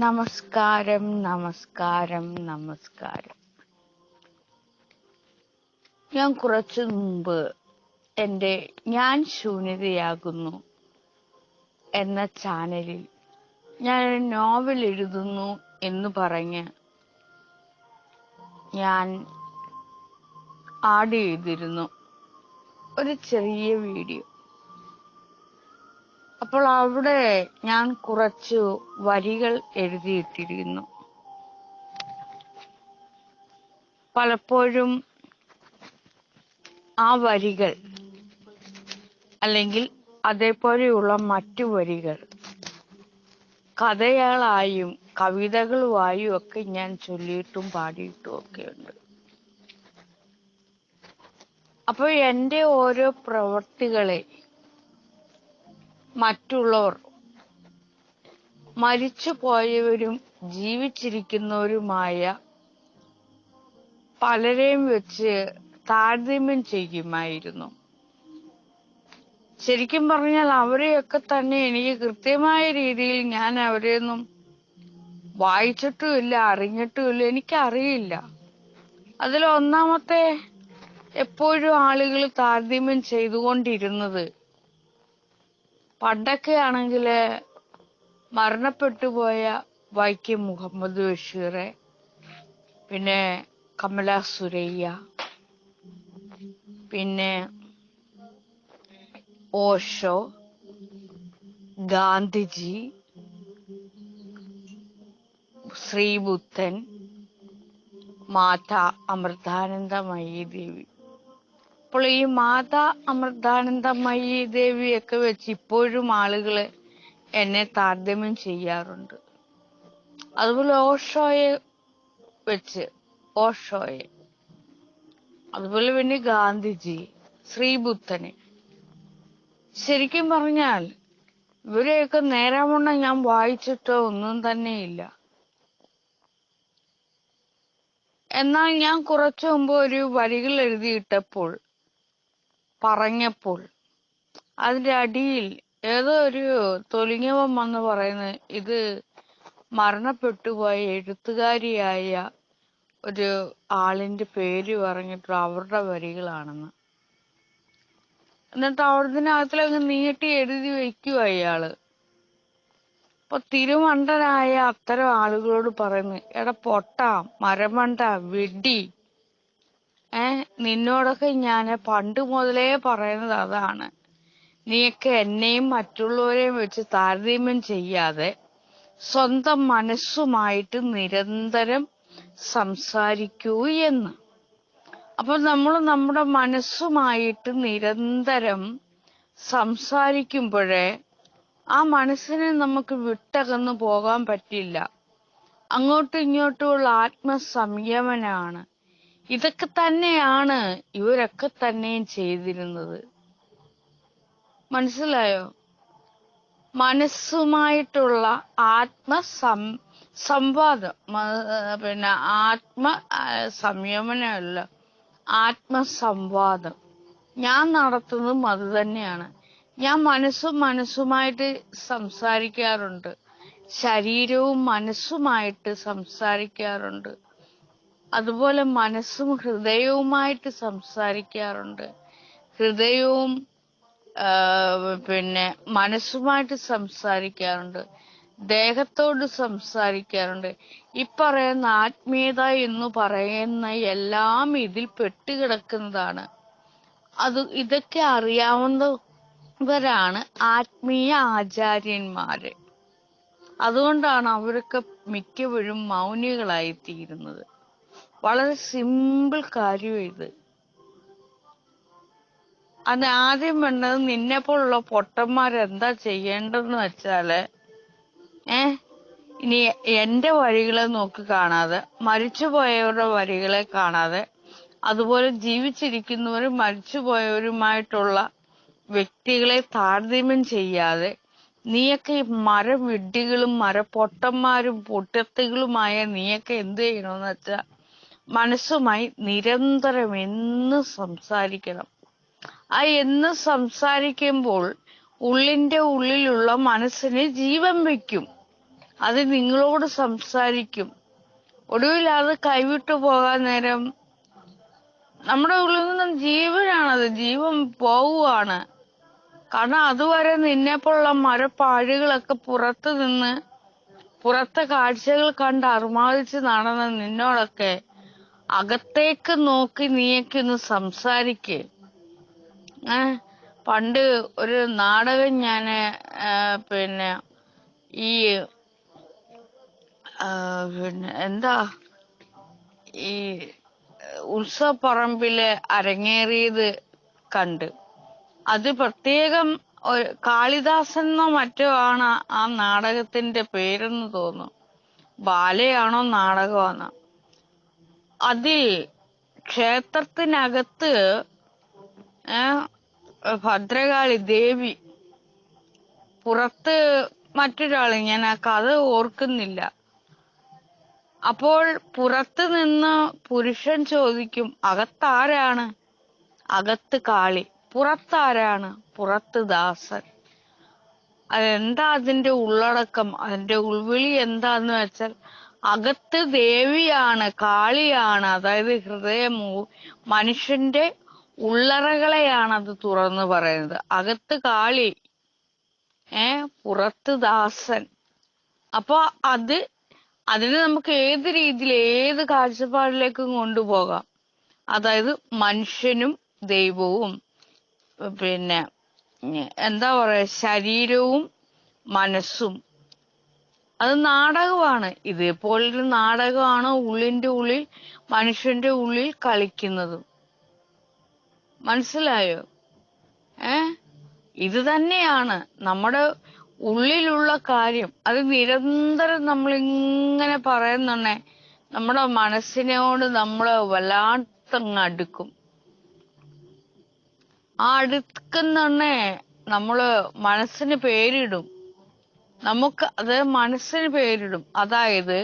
നമസ്കാരം നമസ്കാരം നമസ്കാരം. ഞാൻ കുറച്ചു മുമ്പ് എന്റെ ഞാൻ ശൂന്യതയാകുന്നു എന്ന ചാനലിൽ ഞാൻ ഒരു നോവൽ എഴുതുന്നു എന്ന് പറഞ്ഞ് ഞാൻ ആഡ് ചെയ്തിരുന്നു. ഒരു ചെറിയ വീഡിയോ. അപ്പോൾ അവിടെ ഞാൻ കുറച്ച് വരികൾ എഴുതിയിട്ടിരുന്നു പലപ്പോഴും ആ വരികൾ അല്ലെങ്കിൽ അതേപോലെയുള്ള മറ്റു വരികൾ കഥകളായും കവിതകളുമായും ഒക്കെ ഞാൻ ചൊല്ലിയിട്ടും പാടിയിട്ടും ഒക്കെ ഉണ്ട്. അപ്പോൾ എന്റെ ഓരോ പ്രവർത്തികളെ മറ്റുള്ളവർ. മരിച്ചു പോയവരും ജീവിച്ചിരിക്കുന്നവരുമായ പലരെയും വെച്ച് താരതമ്യം ചെയ്യുമായിരുന്നു. ശരിക്കും പറഞ്ഞാൽ അവരെയൊക്കെ തന്നെ എനിക്ക് കൃത്യമായ രീതിയിൽ ഞാൻ അവരെയൊന്നും വായിച്ചിട്ടുമില്ല അറിഞ്ഞിട്ടുമില്ല എനിക്കറിയില്ല. അതിൽ ഒന്നാമത്തെ എപ്പോഴും ആളുകൾ താരതമ്യം ചെയ്തുകൊണ്ടിരുന്നത് പണ്ടൊക്കെ ആണെങ്കിൽ മരണപ്പെട്ടു പോയ വൈക്കം മുഹമ്മദ് ബഷീർ പിന്നെ കമല സുരയ്യ പിന്നെ ഓഷോ ഗാന്ധിജി ശ്രീബുദ്ധൻ മാതാ അമൃതാനന്ദമയി ദേവി അപ്പോൾ ഈ മാതാ അമൃതാനന്ദമയി ദേവിയൊക്കെ വെച്ച് ഇപ്പോഴും ആളുകൾ എന്നെ താരതമ്യം ചെയ്യാറുണ്ട്. അതുപോലെ ഓഷോയെ വെച്ച് ഓഷോയെ. അതുപോലെ പിന്നെ ഗാന്ധിജി ശ്രീബുദ്ധനെ. ശരിക്കും പറഞ്ഞാൽ ഇവരെയൊക്കെ നേരാവണ്ണം ഞാൻ വായിച്ചിട്ടോ ഒന്നും തന്നെയില്ല. എന്നാൽ ഞാൻ കുറച്ചു മുമ്പ് ഒരു വരികൾ എഴുതിയിട്ടപ്പോൾ പറഞ്ഞപ്പോൾ അതിന്റെ അടിയിൽ ഏതോ ഒരു തൊലിങ്ങവൻ വന്ന് പറയുന്നത് ഇത് മരണപ്പെട്ടുപോയ എഴുത്തുകാരിയായ ഒരു ആളിന്റെ പേര് പറഞ്ഞിട്ട് അവരുടെ വരികളാണെന്ന്. എന്നിട്ട് അവിടത്തിനകത്തിലങ്ങ് നീട്ടി എഴുതി വെക്കുക അയാൾ. അപ്പൊ തിരുമണ്ടനായ അത്തരം ആളുകളോട് പറയുന്നു എടാ പൊട്ട മരമണ്ട വെഡി ഏ നിന്നോടൊക്കെ ഞാൻ പണ്ട് മുതലേ പറയുന്നത് അതാണ്. നീയൊക്കെ എന്നെയും മറ്റുള്ളവരെയും വെച്ച് താരതമ്യം ചെയ്യാതെ സ്വന്തം മനസ്സുമായിട്ട് നിരന്തരം സംസാരിക്കൂ എന്ന്. അപ്പൊ നമ്മൾ നമ്മുടെ മനസ്സുമായിട്ട് നിരന്തരം സംസാരിക്കുമ്പോഴേ ആ മനസ്സിനെ നമുക്ക് വിട്ടകന്നു പോകാൻ പറ്റില്ല. അങ്ങോട്ടും ഇങ്ങോട്ടുമുള്ള ആത്മസംയമനാണ്. ഇതൊക്കെ തന്നെയാണ് ഇവരൊക്കെ തന്നെയും ചെയ്തിരുന്നത്. മനസ്സിലായോ? മനസ്സുമായിട്ടുള്ള ആത്മ സം സംവാദം പിന്നെ ആത്മ സംയമനമല്ല ആത്മസംവാദം. ഞാൻ നടത്തുന്നതും അത് തന്നെയാണ്. ഞാൻ മനസ്സും മനസ്സുമായിട്ട് സംസാരിക്കാറുണ്ട്. ശരീരവും മനസ്സുമായിട്ട് സംസാരിക്കാറുണ്ട്. അതുപോലെ മനസ്സും ഹൃദയവുമായിട്ട് സംസാരിക്കാറുണ്ട്. ഹൃദയവും പിന്നെ മനസ്സുമായിട്ട് സംസാരിക്കാറുണ്ട്. ദേഹത്തോട് സംസാരിക്കാറുണ്ട്. ഈ പറയുന്ന ആത്മീയത എന്ന് പറയുന്ന എല്ലാം ഇതിൽ പെട്ടുകിടക്കുന്നതാണ് അത് ഇതൊക്കെ അറിയാവുന്നവരാണ് ആത്മീയ ആചാര്യന്മാര്. അതുകൊണ്ടാണ് അവരൊക്കെ മിക്കവരും മൗനികളായി തീരുന്നത് വളരെ സിമ്പിൾ കാര്യം ഇത്. അത് ആദ്യം വേണ്ടത് നിന്നെ പോലുള്ള പൊട്ടന്മാർ എന്താ ചെയ്യേണ്ടതെന്ന് വെച്ചാൽ ഏ ഇനി എന്റെ വഴികളെ നോക്കി കാണാതെ മരിച്ചുപോയവരുടെ വഴികളെ കാണാതെ അതുപോലെ ജീവിച്ചിരിക്കുന്നവരും മരിച്ചുപോയവരുമായിട്ടുള്ള വ്യക്തികളെ താരതമ്യം ചെയ്യാതെ നീയൊക്കെ മരവിഡ്ഢികളും മരപ്പൊട്ടന്മാരും പൊട്ടത്തികളുമായ നീയൊക്കെ എന്ത് ചെയ്യണമെന്ന് വെച്ചാ മനസ്സുമായി നിരന്തരം എന്ന് സംസാരിക്കണം. ആ എന്ന് സംസാരിക്കുമ്പോൾ ഉള്ളിന്റെ ഉള്ളിലുള്ള മനസ്സിന് ജീവൻ വെക്കും അത് നിങ്ങളോട് സംസാരിക്കും. ഒടുവിൽ അത് കൈവിട്ടു പോകാൻ നേരം നമ്മുടെ ഉള്ളിൽ നിന്നും ജീവനാണത്. ജീവൻ പോവുകയാണ്. കാരണം അതുവരെ നിന്നെപ്പോലുള്ള മരപ്പാഴുകളൊക്കെ പുറത്തു നിന്ന് പുറത്തെ കാഴ്ചകൾ കണ്ട് അർമാദിച്ച് നടന്ന നിന്നോടൊക്കെ അകത്തേക്ക് നോക്കി നീയൊക്കെ ഒന്ന് സംസാരിക്ക് പണ്ട് ഒരു നാടകം ഞാൻ പിന്നെ ഈ പിന്നെ എന്താ ഈ ഉത്സവപ്പറമ്പിൽ അരങ്ങേറിയത് കണ്ട്. അത് പ്രത്യേകം കാളിദാസൻ എന്നോ മറ്റോ ആണ് ആ നാടകത്തിന്റെ പേരെന്ന് തോന്നുന്നു. ബാലയാണോ നാടകമാണോ അതിൽ ക്ഷേത്രത്തിനകത്ത് ഭദ്രകാളി ദേവി പുറത്ത് മറ്റൊരാൾ ഞാൻ ആ കഥ ഓർക്കുന്നില്ല. അപ്പോൾ പുറത്ത് നിന്ന് പുരുഷൻ ചോദിക്കും അകത്താരാണ്? അകത്ത് കാളി. പുറത്താരാണ്? പുറത്ത് ദാസൻ. അതെന്താ അതിന്റെ ഉള്ളടക്കം? അതിന്റെ ഉൾവിളി എന്താന്ന് വെച്ചാൽ അകത്ത് ദേവിയാണ് കാളിയാണ് അതായത് ഹൃദയം മനുഷ്യന്റെ ഉള്ളറകളെയാണ് അത് തുറന്നു പറയുന്നത്. അകത്ത് കാളി ഏ പുറത്ത് ദാസൻ. അപ്പൊ അത് അതിനെ നമുക്ക് ഏത് രീതിയിൽ ഏത് കാഴ്ചപ്പാടിലേക്കും കൊണ്ടുപോകാം. അതായത് മനുഷ്യനും ദൈവവും പിന്നെ എന്താ പറയാ ശരീരവും മനസ്സും. അത് നാടകമാണ്. ഇതേപോലൊരു നാടകമാണ് ഉള്ളിന്റെ ഉള്ളിൽ മനുഷ്യന്റെ ഉള്ളിൽ കളിക്കുന്നതും. മനസ്സിലായോ? ഏ? ഇത് തന്നെയാണ് നമ്മുടെ ഉള്ളിലുള്ള കാര്യം. അത് നിരന്തരം നമ്മൾ ഇങ്ങനെ പറയുന്നുണ്ടേ നമ്മുടെ മനസ്സിനോട് നമ്മൾ വല്ലാത്തങ്ങ് അടുക്കും. ആ അടുക്കുന്നുണ്ടേ നമ്മൾ മനസ്സിന് പേരിടും. നമുക്ക് അത് മനസ്സിന് പേരിടും. അതായത്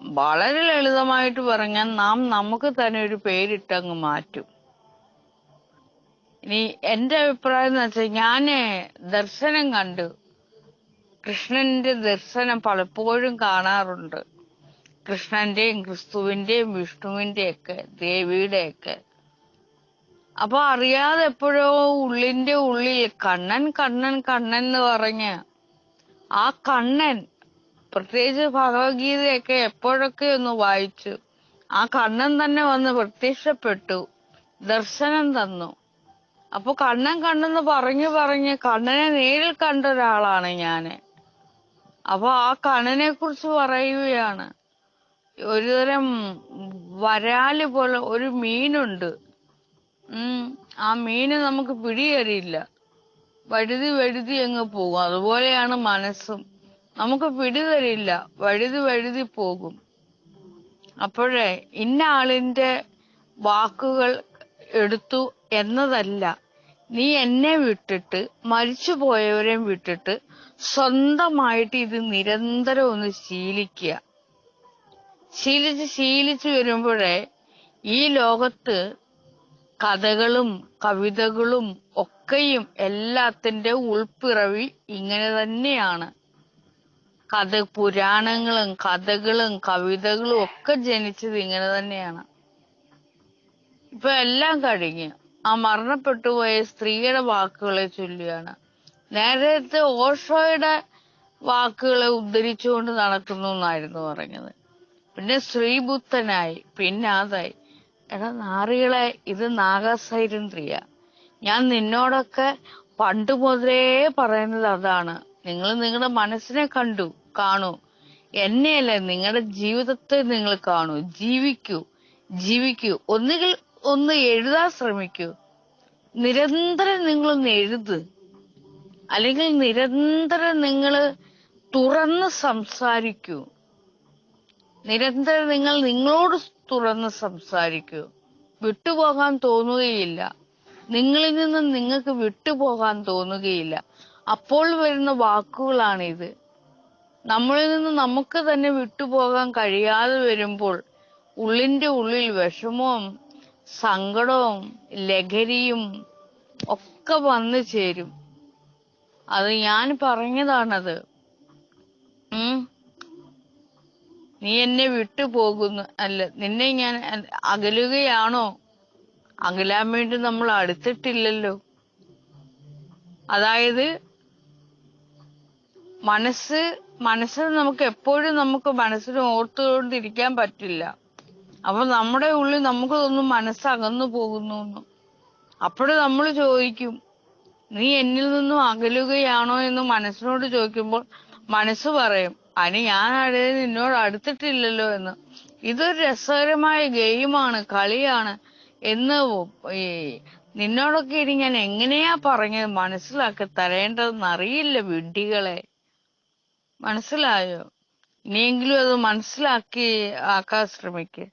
വളരെ ലളിതമായിട്ട് പറഞ്ഞാൽ നാം നമുക്ക് തന്നെ ഒരു പേരിട്ടങ്ങ് മാറ്റും. ഇനി എന്റെ അഭിപ്രായം എന്ന് വെച്ചാൽ ഞാൻ ദർശനം കണ്ടു കൃഷ്ണന്റെ ദർശനം പലപ്പോഴും കാണാറുണ്ട്. കൃഷ്ണന്റെയും ക്രിസ്തുവിന്റെയും വിഷ്ണുവിന്റെയൊക്കെ ഒക്കെ ദേവിയുടെ ഒക്കെ അപ്പൊ അറിയാതെ എപ്പോഴോ ഉള്ളിന്റെ ഉള്ളിൽ കണ്ണൻ കണ്ണൻ കണ്ണൻ എന്ന് പറഞ്ഞ് ആ കണ്ണൻ പ്രത്യേകിച്ച് ഭഗവത്ഗീതയൊക്കെ എപ്പോഴൊക്കെ ഒന്ന് വായിച്ചു ആ കണ്ണൻ തന്നെ വന്ന് പ്രത്യക്ഷപ്പെട്ടു ദർശനം തന്നു. അപ്പൊ കണ്ണൻ കണ്ണെന്ന് പറഞ്ഞു പറഞ്ഞ് കണ്ണനെ നേരിൽ കണ്ട ഒരാളാണ് ഞാൻ. അപ്പൊ ആ കണ്ണനെ കുറിച്ച് പറയുകയാണ് ഒരുതരം വരാൽ പോലെ ഒരു മീനുണ്ട്. ഉം ആ മീന് നമുക്ക് പിടിയറിയില്ല. വഴുതി വഴുതി അങ്ങ് പോകും. അതുപോലെയാണ് മനസ്സും. നമുക്ക് പിടിതരില്ല വഴുതി വഴുതി പോകും. അപ്പോഴേ ഇന്ന ആളിന്റെ വാക്കുകൾ എടുത്തു എന്നതല്ല. നീ എന്നെ വിട്ടിട്ട് മരിച്ചു പോയവരെയും വിട്ടിട്ട് സ്വന്തമായിട്ട് ഇത് നിരന്തരം ഒന്ന് ശീലിക്കുക. ശീലിച്ച് ശീലിച്ചു വരുമ്പോഴേ ഈ ലോകത്ത് കഥകളും കവിതകളും ഒക്കെയും എല്ലാത്തിന്റെ ഉൾപ്പിറവി ഇങ്ങനെ തന്നെയാണ്. കഥ പുരാണങ്ങളും കഥകളും കവിതകളും ഒക്കെ ജനിച്ചത് ഇങ്ങനെ തന്നെയാണ്. ഇപ്പൊ എല്ലാം കഴിഞ്ഞ് ആ മരണപ്പെട്ടു പോയ സ്ത്രീയുടെ വാക്കുകളെ ചൊല്ലിയാണ് നേരത്തെ ഓഷോയുടെ വാക്കുകളെ ഉദ്ധരിച്ചുകൊണ്ട് നടക്കുന്നു എന്നായിരുന്നു പറഞ്ഞത്. പിന്നെ ശ്രീബുദ്ധനായി പിന്നെ അതായി. എടാ നാറികളെ ഇത് നാഗസൈരന്ദ്രിയ ഞാൻ നിന്നോടൊക്കെ പണ്ട് മുതലേ പറയുന്നത് അതാണ്. നിങ്ങൾ നിങ്ങളുടെ മനസ്സിനെ കണ്ടു കാണൂ. എന്നെയല്ല നിങ്ങളുടെ ജീവിതത്തെ നിങ്ങൾ കാണൂ. ജീവിക്കൂ ജീവിക്കൂ. ഒന്നുകിൽ ഒന്ന് എഴുതാൻ ശ്രമിക്കൂ. നിരന്തരം നിങ്ങളൊന്ന് എഴുത്. അല്ലെങ്കിൽ നിരന്തരം നിങ്ങൾ തുറന്ന് സംസാരിക്കൂ. നിരന്തരം നിങ്ങൾ നിങ്ങളോട് തുറന്ന് സംസാരിക്കൂ. വിട്ടുപോകാൻ തോന്നുകയില്ല. നിങ്ങളിൽ നിന്ന് നിങ്ങൾക്ക് വിട്ടുപോകാൻ തോന്നുകയില്ല. അപ്പോൾ വരുന്ന വാക്കുകളാണിത്. നമ്മളിൽ നിന്ന് നമുക്ക് തന്നെ വിട്ടുപോകാൻ കഴിയാതെ വരുമ്പോൾ ഉള്ളിന്റെ ഉള്ളിൽ വിഷമവും സങ്കടവും ലഹരിയും ഒക്കെ വന്നു ചേരും. അത് ഞാൻ പറഞ്ഞതാണത് ഉം നീ എന്നെ വിട്ടുപോകുന്നു. അല്ല നിന്നെ ഞാൻ അകലുകയാണോ? അകലാൻ വേണ്ടി നമ്മൾ അടുത്തിട്ടില്ലല്ലോ. അതായത് മനസ്സ് മനസ്സിൽ നമുക്ക് എപ്പോഴും നമുക്ക് മനസ്സിന് ഓർത്തുകൊണ്ടിരിക്കാൻ പറ്റില്ല. അപ്പൊ നമ്മുടെ ഉള്ളിൽ നമുക്ക് തോന്നും മനസ്സ് അകന്നു പോകുന്നു അപ്പോഴും നമ്മൾ ചോദിക്കും നീ എന്നിൽ നിന്നും അകലുകയാണോ? എന്ന് മനസ്സിനോട് ചോദിക്കുമ്പോൾ മനസ്സ് പറയും അതിന് ഞാൻ അവിടെ നിന്നോട് അടുത്തിട്ടില്ലല്ലോ എന്ന്. ഇതൊരു രസകരമായ ഗെയിമാണ് കളിയാണ്. എന്ന് ഈ നിന്നോടൊക്കെ ഇനി ഞാൻ എങ്ങനെയാ പറഞ്ഞത് മനസ്സിലാക്കി തരേണ്ടതെന്ന് അറിയില്ല വിഡ്ഢികളെ. മനസ്സിലായോ? ഇനിയെങ്കിലും അത് മനസ്സിലാക്കി ആക്കാൻ ശ്രമിക്ക്.